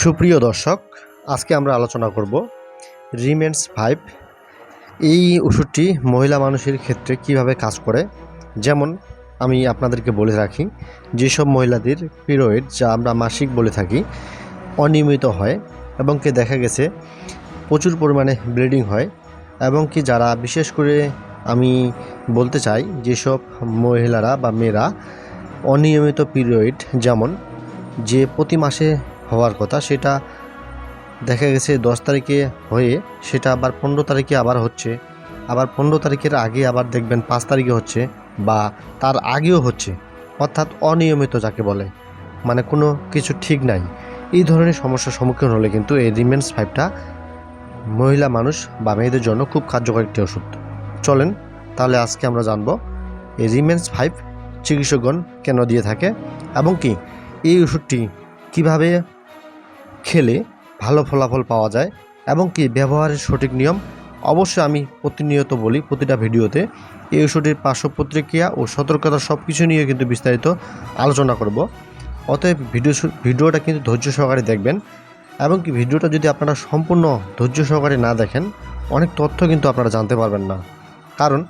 সুপ্রিয় দর্শক, আজকে আমরা আলোচনা করব রিমেন্স ফাইভ এই ওষুধটি মহিলা মানুষের ক্ষেত্রে কীভাবে কাজ করে? যেমন আমি আপনাদেরকে বলে রাখি, যেসব মহিলাদের পিরিয়ড, যা আমরা মাসিক বলে থাকি, অনিয়মিত হয় এবং কি দেখা গেছে প্রচুর পরিমাণে ব্লিডিং হয় এবং কি যারা, বিশেষ করে আমি বলতে চাই, যেসব মহিলারা বা মেয়েরা অনিয়মিত পিরিয়ড, যেমন যে প্রতি মাসে হওয়ার কথা, সেটা দেখা গেছে দশ তারিখে হয়ে, সেটা আবার পনেরো তারিখে আবার হচ্ছে। আবার পনেরো তারিখের আগে আবার দেখবেন পাঁচ তারিখে হচ্ছে বা তার আগেও হচ্ছে। অর্থাৎ অনিয়মিত যাকে বলে মানে কোনো কিছু ঠিক নাই। এই ধরনের সমস্যার সম্মুখীন হলে কিন্তু এই রিমেন্স ফাইভটা মহিলা মানুষ বা মেয়েদের জন্য খুব কার্যকর একটি ওষুধ। চলেন, তাহলে আজকে আমরা জানব এই রিমেন্স ফাইভ চিকিৎসকগণ কেন দিয়ে থাকে এবং কি? এই ওষুধটি কীভাবে খেলে ভালো ফলাফল পাওয়া যায় এবং কি ব্যবহারের সঠিক নিয়ম অবশ্যই আমি প্রতিনিয়ত বলি প্রতিটা ভিডিওতে। এই ওষুধের পার্শ্ব প্রতিক্রিয়া ও সতর্কতা সব কিছু নিয়ে কিন্তু বিস্তারিত আলোচনা করব। অতএব ভিডিও ভিডিওটা কিন্তু ধৈর্য সহকারে দেখবেন এবং কি ভিডিওটা যদি আপনারা সম্পূর্ণ ধৈর্য সহকারে না দেখেন, অনেক তথ্য কিন্তু আপনারা জানতে পারবেন না। কারণ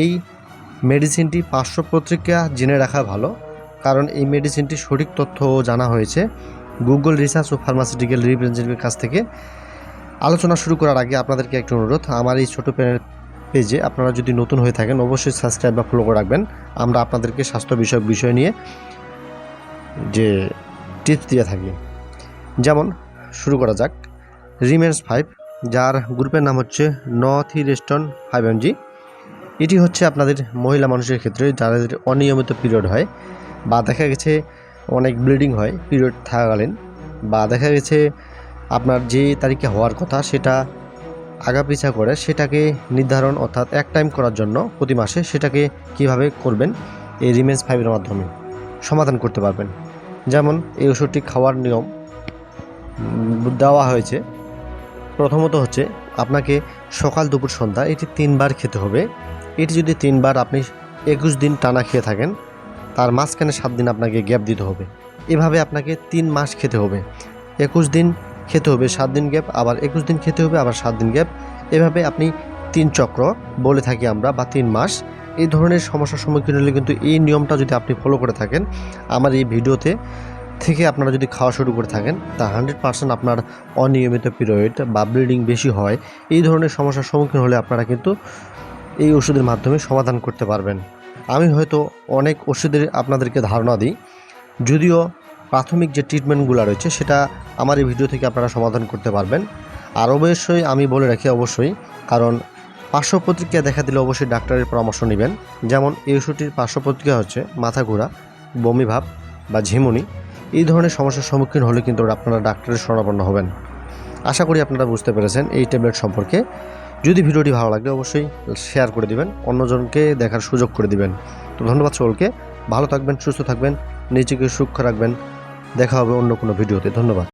এই মেডিসিনটি পার্শ্ব প্রতিক্রিয়া জেনে রাখা ভালো। কারণ এই মেডিসিনটি সঠিক তথ্য জানা হয়েছে। গুগল রিসার্চ ও ফার্মাসিউটিক্যাল রিপ্রেজেন্টেটিভের কাছ থেকে আলোচনা শুরু করার আগে আপনাদেরকে একটি অনুরোধ। আমার এই ছোটো পেজে আপনারা যদি নতুন হয়ে থাকেন, অবশ্যই সাবস্ক্রাইব বা ফলো করে রাখবেন। আমরা আপনাদেরকে স্বাস্থ্য বিষয়ক বিষয় নিয়ে যে টিপস দিয়ে থাকি। যেমন, শুরু করা যাক। রিমেন্স ফাইভ যার গ্রুপের নাম হচ্ছে ন থ্রি রেস্টন ফাইভ এমজি এটি হচ্ছে আপনাদের মহিলা মানুষের ক্ষেত্রে যাদের অনিয়মিত পিরিয়ড হয় বা দেখা গেছে অনেক ব্লিডিং হয় পিরিয়ড থাকাকালীন। বা দেখা গেছে আপনার যে তারিখে হওয়ার কথা সেটা আগা পিছা করে সেটাকে নির্ধারণ অর্থাৎ এক টাইম করার জন্য প্রতি মাসে সেটাকে কীভাবে করবেন, এই রিমেন্স ফাইভের মাধ্যমে সমাধান করতে পারবেন। যেমন এই ওষুধটি খাওয়ার নিয়ম দেওয়া হয়েছে। প্রথমত হচ্ছে আপনাকে সকাল, দুপুর, সন্ধ্যা এটি তিনবার খেতে হবে। এটি যদি তিনবার আপনি একুশ দিন টানা খেয়ে থাকেন তার মাঝখানে সাত দিন আপনাকে গ্যাপ দিতে হবে। এভাবে আপনাকে তিন মাস খেতে হবে। একুশ দিন খেতে হবে, সাত দিন গ্যাপ, আবার একুশ দিন খেতে হবে, আবার সাত দিন গ্যাপ। এভাবে আপনি তিন চক্র বলে থাকি আমরা, বা তিন মাস। এই ধরনের সমস্যার সম্মুখীন হলে কিন্তু এই নিয়মটা যদি আপনি ফলো করে থাকেন, আমার এই ভিডিওতে থেকে আপনারা যদি খাওয়া শুরু করে থাকেন, তা হান্ড্রেড পার্সেন্ট আপনার অনিয়মিত পিরিয়ড বা ব্লিডিং বেশি হয়। এই ধরনের সমস্যার সম্মুখীন হলে আপনারা কিন্তু এই ওষুধের মাধ্যমে সমাধান করতে পারবেন। আমি হয়তো অনেক ওষুধের আপনাদেরকে ধারণা দিই। যদিও প্রাথমিক যে ট্রিটমেন্টগুলো রয়েছে, সেটা আমার এই ভিডিও থেকে আপনারা সমাধান করতে পারবেন। আর অবশ্যই আমি বলে রাখি অবশ্যই, কারণ পার্শ্ব প্রতিক্রিয়া দেখা দিলে অবশ্যই ডাক্তারের পরামর্শ নেবেন। যেমন এই ওষুধটির পার্শ্ব প্রতিক্রিয়া হচ্ছে মাথা ঘোরা, বমি ভাব বা ঝিমুনি। এই ধরনের সমস্যার সম্মুখীন হলে কিন্তু আপনারা ডাক্তারের শরণাপন্ন হবেন। আশা করি আপনারা বুঝতে পেরেছেন এই ট্যাবলেট সম্পর্কে। যদি ভিডিওটি ভালো লাগে অবশ্যই শেয়ার করে দিবেন, অন্যজনকে দেখার সুযোগ করে দিবেন। তো ধন্যবাদ সকলকে, ভালো থাকবেন, সুস্থ থাকবেন, নিজেকে সুখ রাখবেন। দেখা হবে অন্য কোনো ভিডিওতে, ধন্যবাদ।